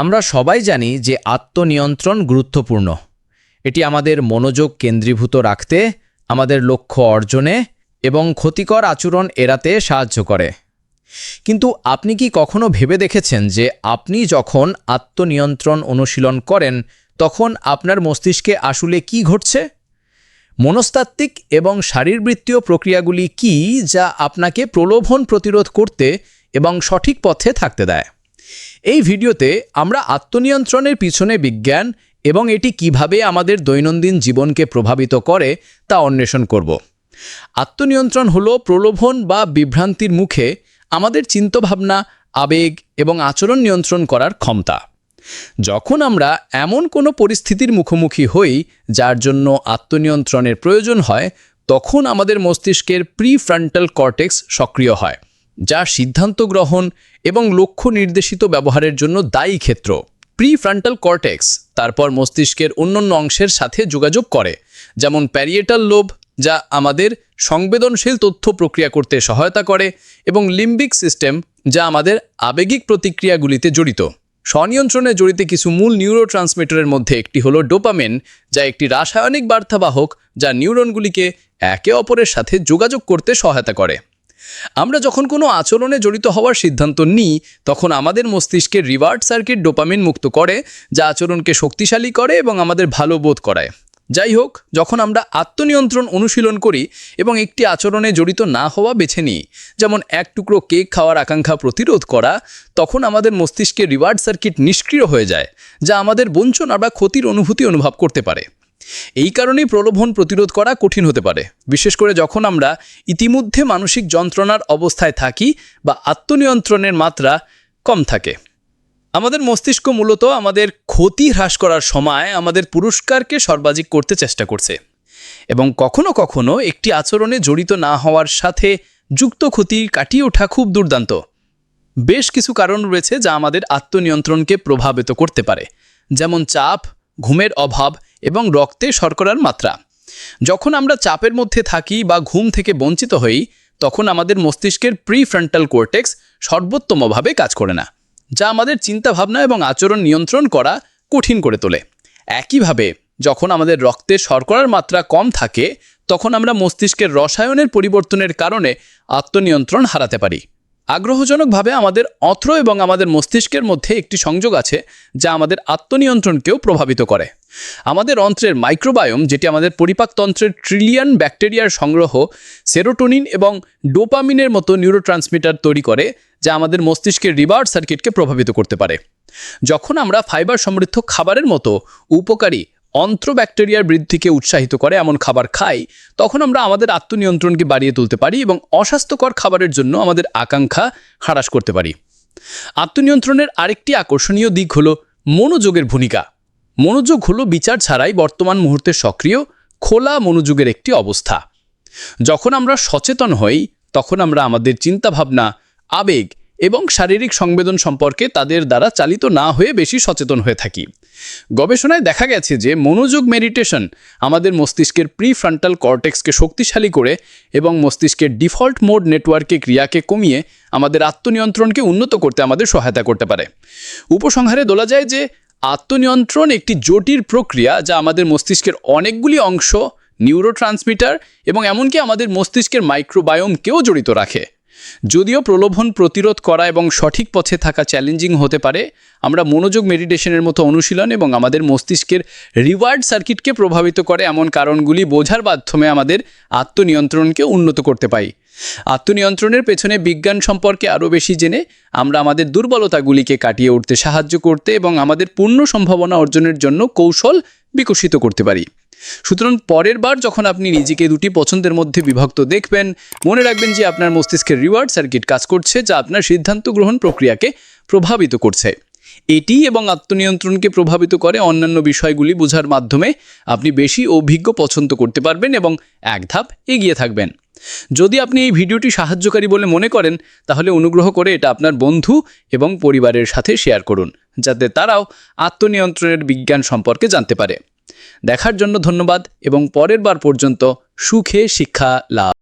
আমরা সবাই জানি যে আত্মনিয়ন্ত্রণ গুরুত্বপূর্ণ। এটি আমাদের মনোযোগ কেন্দ্রীভূত রাখতে, আমাদের লক্ষ্য অর্জনে এবং ক্ষতিকর আচরণ এড়াতে সাহায্য করে। কিন্তু আপনি কি কখনো ভেবে দেখেছেন যে আপনি যখন আত্মনিয়ন্ত্রণ অনুশীলন করেন, তখন আপনার মস্তিষ্কে আসলে কি ঘটছে? মনস্তাত্ত্বিক এবং শারীরবৃত্তীয় প্রক্রিয়াগুলি কি যা আপনাকে প্রলোভন প্রতিরোধ করতে এবং সঠিক পথে থাকতে দেয়? এই ভিডিওতে আমরা আত্মনিয়ন্ত্রণের পিছনে বিজ্ঞান এবং এটি কীভাবে আমাদের দৈনন্দিন জীবনকে প্রভাবিত করে তা অন্বেষণ করব। আত্মনিয়ন্ত্রণ হল প্রলোভন বা বিভ্রান্তির মুখে আমাদের চিন্তাভাবনা, আবেগ এবং আচরণ নিয়ন্ত্রণ করার ক্ষমতা। যখন আমরা এমন কোনো পরিস্থিতির মুখোমুখি হই, যার জন্য আত্মনিয়ন্ত্রণের প্রয়োজন হয়, তখন আমাদের মস্তিষ্কের প্রি ফ্রন্টাল কর্টেক্স সক্রিয় হয়। যা সিদ্ধান্ত গ্রহণ এবং লক্ষ্য নির্দেশিত ব্যবহারের জন্য দায়ী ক্ষেত্র। প্রি ফ্রন্টাল কর্টেক্স তারপর মস্তিষ্কের অন্যান্য অংশের সাথে যোগাযোগ করে, যেমন প্যারিয়েটাল লোভ যা আমাদের সংবেদনশীল তথ্য প্রক্রিয়া করতে সহায়তা করে, এবং লিম্বিক সিস্টেম, যা আমাদের আবেগিক প্রতিক্রিয়াগুলিতে জড়িত। স্বনিয়ন্ত্রণে জড়িত কিছু মূল নিউরো ট্রান্সমিটারের মধ্যে একটি হলো ডোপামেন, যা একটি রাসায়নিক বার্তাবাহক যা নিউরনগুলিকে একে অপরের সাথে যোগাযোগ করতে সহায়তা করে। আমরা যখন কোনো আচরণে জড়িত হওয়ার সিদ্ধান্ত নিই, তখন আমাদের মস্তিষ্কের রিওয়ার্ড সার্কিট ডোপামিন মুক্ত করে, যা আচরণকে শক্তিশালী করে এবং আমাদের ভালো বোধ করায়। যাই হোক, যখন আমরা আত্মনিয়ন্ত্রণ অনুশীলন করি এবং একটি আচরণে জড়িত না হওয়া বেছে নিই, যেমন এক টুকরো কেক খাওয়ার আকাঙ্ক্ষা প্রতিরোধ করা, তখন আমাদের মস্তিষ্কের রিওয়ার্ড সার্কিট নিষ্ক্রিয় হয়ে যায়, যা আমাদের বঞ্চনা বা ক্ষতির অনুভূতি অনুভব করতে পারে। এই কারণেই প্রলোভন প্রতিরোধ করা কঠিন হতে পারে। বিশেষ করে যখন আমরা ইতিমধ্যে মানসিক যন্ত্রণার অবস্থায় থাকি বা আত্মনিয়ন্ত্রণের মাত্রা কম থাকে। আমাদের মস্তিষ্ক মূলত আমাদের ক্ষতি হ্রাস করার সময় আমাদের পুরস্কারকে সর্বাধিক করতে চেষ্টা করছে এবং কখনো কখনো একটি আচরণে জড়িত না হওয়ার সাথে যুক্ত ক্ষতি কাটিয়ে ওঠা খুব দুর্দান্ত। বেশ কিছু কারণ রয়েছে যা আমাদের আত্মনিয়ন্ত্রণকে প্রভাবিত করতে পারে। যেমন চাপ, ঘুমের অভাব এবং রক্তে শর্করার মাত্রা। যখন আমরা চাপের মধ্যে থাকি বা ঘুম থেকে বঞ্চিত হই, তখন আমাদের মস্তিষ্কের প্রি ফ্রন্টাল কোর্টেক্স সর্বোত্তমভাবে কাজ করে না, যা আমাদের চিন্তাভাবনা এবং আচরণ নিয়ন্ত্রণ করা কঠিন করে তোলে। একইভাবে, যখন আমাদের রক্তে শর্করার মাত্রা কম থাকে, তখন আমরা মস্তিষ্কের রসায়নের পরিবর্তনের কারণে আত্মনিয়ন্ত্রণ হারাতে পারি। আগ্রহজনকভাবে আমাদের অথ্র এবং আমাদের মস্তিষ্কের মধ্যে একটি সংযোগ আছে যা আমাদের আত্মনিয়ন্ত্রণকেও প্রভাবিত করে। আমাদের অন্ত্রের মাইক্রোবায়োম যেটি আমাদের পরিপাকতন্ত্রের ট্রিলিয়ন ব্যাকটেরিয়ার সংগ্রহ সেরোটোনিন এবং ডোপামিনের মতো নিউরোট্রান্সমিটার তৈরি করে, যা আমাদের মস্তিষ্কের রিভার্ড সার্কিটকে প্রভাবিত করতে পারে। যখন আমরা ফাইবার সমৃদ্ধ খাবারের মতো উপকারী অন্ত্র ব্যাকটেরিয়ার বৃদ্ধিকে উৎসাহিত করে এমন খাবার খাই, তখন আমরা আমাদের আত্মনিয়ন্ত্রণকে বাড়িয়ে তুলতে পারি এবং অস্বাস্থ্যকর খাবারের জন্য আমাদের আকাঙ্ক্ষা হ্রাস করতে পারি। আত্মনিয়ন্ত্রণের আরেকটি আকর্ষণীয় দিক হলো মনোযোগের ভূমিকা। মনোযোগ হলো বিচার ছাড়াই বর্তমান মুহূর্তে সক্রিয়, খোলা মনোযোগের একটি অবস্থা। যখন আমরা সচেতন হই, তখন আমরা আমাদের চিন্তাভাবনা, আবেগ এবং শারীরিক সংবেদন সম্পর্কে তাদের দ্বারা চালিত না হয়ে বেশি সচেতন হয়ে থাকি। গবেষণায় দেখা গেছে যে মনোযোগ মেডিটেশন আমাদের মস্তিষ্কের প্রি ফ্রন্টাল কর্টেক্সকে শক্তিশালী করে এবং মস্তিষ্কের ডিফল্ট মোড নেটওয়ার্কে ক্রিয়াকে কমিয়ে আমাদের আত্মনিয়ন্ত্রণকে উন্নত করতে আমাদের সহায়তা করতে পারে। উপসংহারে বলা যায় যে আত্মনিয়ন্ত্রণ একটি জটিল প্রক্রিয়া যা আমাদের মস্তিষ্কের অনেকগুলি অংশ নিউরোট্রান্সমিটার এবং এমনকি আমাদের মস্তিষ্কের মাইক্রোবায়োমকেও জড়িত রাখে। যদিও প্রলোভন প্রতিরোধ করা এবং সঠিক পথে থাকা চ্যালেঞ্জিং হতে পারে, আমরা মনোযোগ মেডিটেশনের মতো অনুশীলন এবং আমাদের মস্তিষ্কের রিওয়ার্ড সার্কিটকে প্রভাবিত করে এমন কারণগুলি বোঝার মাধ্যমে আমাদের আত্মনিয়ন্ত্রণকে উন্নত করতে পাই। আত্মনিয়ন্ত্রণের পেছনে বিজ্ঞান সম্পর্কে আরও বেশি জেনে আমরা আমাদের দুর্বলতাগুলিকে কাটিয়ে উঠতে সাহায্য করতে এবং আমাদের পূর্ণ সম্ভাবনা অর্জনের জন্য কৌশল বিকশিত করতে পারি। সুতরাং পরের বার যখন আপনি নিজেকে দুটি পছন্দের মধ্যে বিভক্ত দেখবেন, মনে রাখবেন যে আপনার মস্তিষ্কের রিওয়ার্ড সার্কিট কাজ করছে যা আপনার সিদ্ধান্ত গ্রহণ প্রক্রিয়াকে প্রভাবিত করছে। এটি এবং আত্মনিয়ন্ত্রণকে প্রভাবিত করে অন্যান্য বিষয়গুলি বোঝার মাধ্যমে আপনি বেশি অভিজ্ঞ পছন্দ করতে পারবেন এবং এক ধাপ এগিয়ে থাকবেন। যদি আপনি এই ভিডিওটি সাহায্যকারী বলে মনে করেন, তাহলে অনুগ্রহ করে এটা আপনার বন্ধু এবং পরিবারের সাথে শেয়ার করুন, যাতে তারাও আত্মনিয়ন্ত্রণের বিজ্ঞান সম্পর্কে জানতে পারে। দেখার জন্য ধন্যবাদ এবং পরের বার পর্যন্ত সুখে শিক্ষা লাভ।